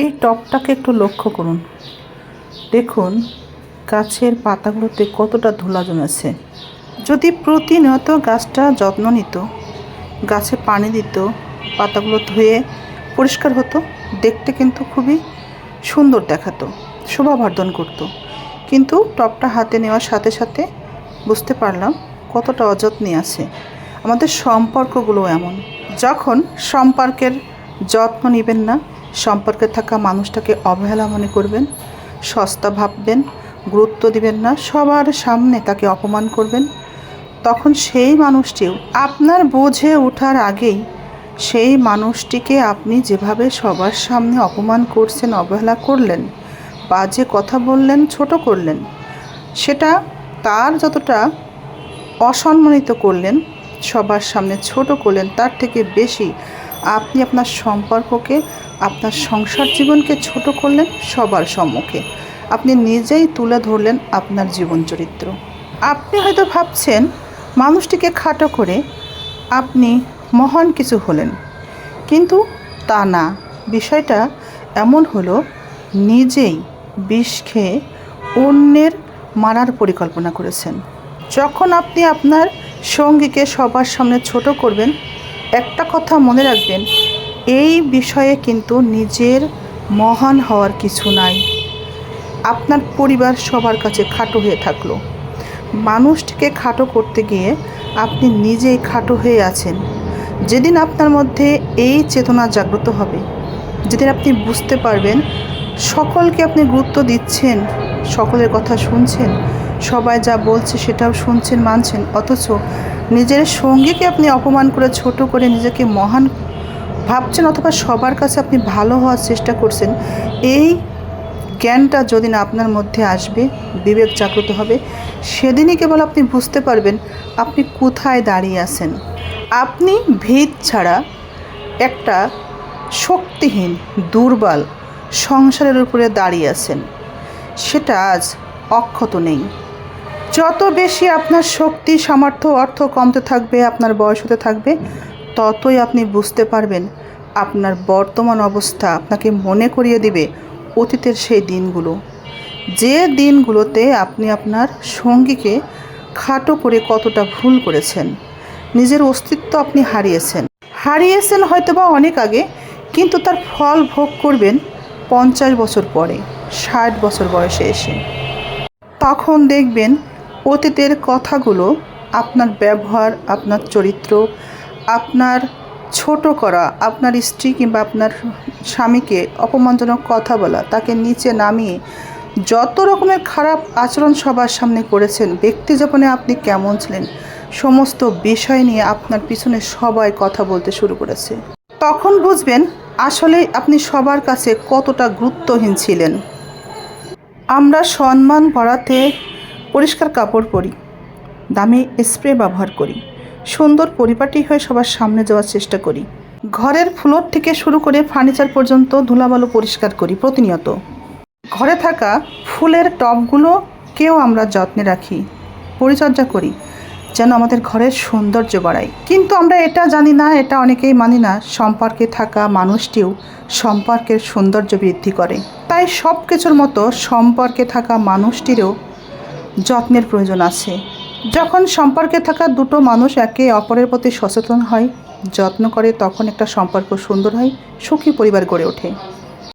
এই টবটাকে একটু লক্ষ্য করুন। দেখুন, গাছের পাতাগুলোতে কতটা ধুলা জমেছে। যদি প্রতিনিয়ত গাছটা যত্ন নিত, গাছে পানি দিত, পাতাগুলো ধুয়ে পরিষ্কার হতো, দেখতে কিন্তু খুবই সুন্দর দেখাতো, শোভাবর্ধন করতো। কিন্তু টবটা হাতে নেওয়ার সাথে সাথে বুঝতে পারলাম কতটা অযত্নে আছে। আমাদের সম্পর্কগুলো এমন, যখন সম্পর্কের যত্ন নেবেন না সম্পর্কে থাকা মানুষটাকে অবহেলা মনে করবেন, সস্তা ভাববেন, গুরুত্ব দিবেন না, সবার সামনে তাকে অপমান করবেন। তখন সেই মানুষটিও আপনার বোঝে ওঠার আগেই সেই মানুষটিকে আপনি যেভাবে সবার সামনে অপমান করছেন, অবহেলা করলেন বাজে কথা বললেন, ছোট করলেন, সেটা তার যতটা অসম্মানিত করলেন, সবার সামনে ছোট করলেন, তার থেকে বেশি আপনি আপনার সম্পর্ককে, আপনার সংসার জীবনকে ছোট করলেন সবার সম্মুখে। আপনি নিজেই তুলে ধরলেন আপনার জীবন চরিত্র। আপনি হয়তো ভাবছেন, মানুষটিকে খাটো করে আপনি মহান কিছু হলেন। কিন্তু তা না। বিষয়টা এমন হলো, নিজেই বিষ খেয়ে অন্যের মারার পরিকল্পনা করেছেন। যখন আপনি আপনার সঙ্গীকে সবার সামনে ছোট করবেন একটা কথা মনে রাখবেন, এই বিষয়ে কিন্তু নিজের মহান হওয়ার কিছু নাই। আপনার পরিবার সবার কাছে খাটো হয়ে থাকল। মানুষটিকে খাটো করতে গিয়ে আপনি নিজেই খাটো হয়ে আছেন। যেদিন আপনার মধ্যে এই চেতনা জাগ্রত হবে, যেদিন আপনি বুঝতে পারবেন সকলকে আপনি গুরুত্ব দিচ্ছেন, সকলের কথা শুনছেন, সবাই যা বলছে সেটাও শুনছেন, মানছেন, অথচ নিজের সঙ্গীকে আপনি অপমান করে ছোট করে নিজেকে মহান ভাবছেন অথবা সবার কাছে আপনি ভালো হওয়ার চেষ্টা করছেন, এই জ্ঞানটা যদি না আপনার মধ্যে আসবে, বিবেক জাগ্রত হবে, সেদিনই কেবল আপনি বুঝতে পারবেন আপনি কোথায় দাঁড়িয়ে আছেন। আপনি ভিত ছাড়া একটা শক্তিহীন, দুর্বল সংসারের উপরে দাঁড়িয়ে আছেন, সেটা আজ অক্ষত নেই। যত বেশি আপনার শক্তি, সামর্থ্য, অর্থ কমতে থাকবে, আপনার বয়স হতে থাকবে, ততই আপনি বুঝতে পারবেন আপনার বর্তমান অবস্থা আপনাকে মনে করিয়ে দিবে অতীতের সেই দিনগুলো। যে দিনগুলোতে আপনি আপনার সঙ্গীকে খাটো করে কতটা ভুল করেছেন, নিজের অস্তিত্ব আপনি হারিয়েছেন। হারিয়েছেন হয়তোবা অনেক আগে, কিন্তু তার ফল ভোগ করবেন পঞ্চাশ বছর পরে, ষাট বছর বয়সে এসে। তখন দেখবেন অতীতের কথাগুলো, আপনার ব্যবহার, আপনার চরিত্র, আপনার ছোট করা, আপনার স্ত্রী কিংবা আপনার স্বামীকে অপমানজনক কথা বলা, তাকে নিচে নামিয়ে যত রকমের খারাপ আচরণ সবার সামনে করেছেন, ব্যক্তি জীবনে আপনি কেমন ছিলেন, সমস্ত বিষয় নিয়ে আপনার পিছনে সবাই কথা বলতে শুরু করেছে। তখন বুঝবেন আসলে আপনি সবার কাছে কতটা গুরুত্বহীন ছিলেন। আমরা সম্মান বাড়াতে পরিষ্কার কাপড় পরি, দামি স্প্রে ব্যবহার করি, সুন্দর পরিপাটি হয়ে সবার সামনে যাওয়ার চেষ্টা করি। ঘরের ফ্লোর থেকে শুরু করে ফার্নিচার পর্যন্ত ধুলাবালু পরিষ্কার করি প্রতিনিয়ত। ঘরে থাকা ফুলের টবগুলোকেও আমরা যত্নে রাখি, পরিচর্যা করি, যেন আমাদের ঘরের সৌন্দর্য বাড়ায়। কিন্তু আমরা এটা জানি না, এটা অনেকেই মানি না, সম্পর্কে থাকা মানুষটিও সম্পর্কের সৌন্দর্য বৃদ্ধি করে। তাই সব কিছুর মতো সম্পর্কে থাকা মানুষটিরও যত্নের প্রয়োজন আছে। যখন সম্পর্কে থাকা দুটো মানুষ একে অপরের প্রতি সচেতন হয়, যত্ন করে তখন একটা সম্পর্ক সুন্দর হয়, সুখী পরিবার গড়ে ওঠে।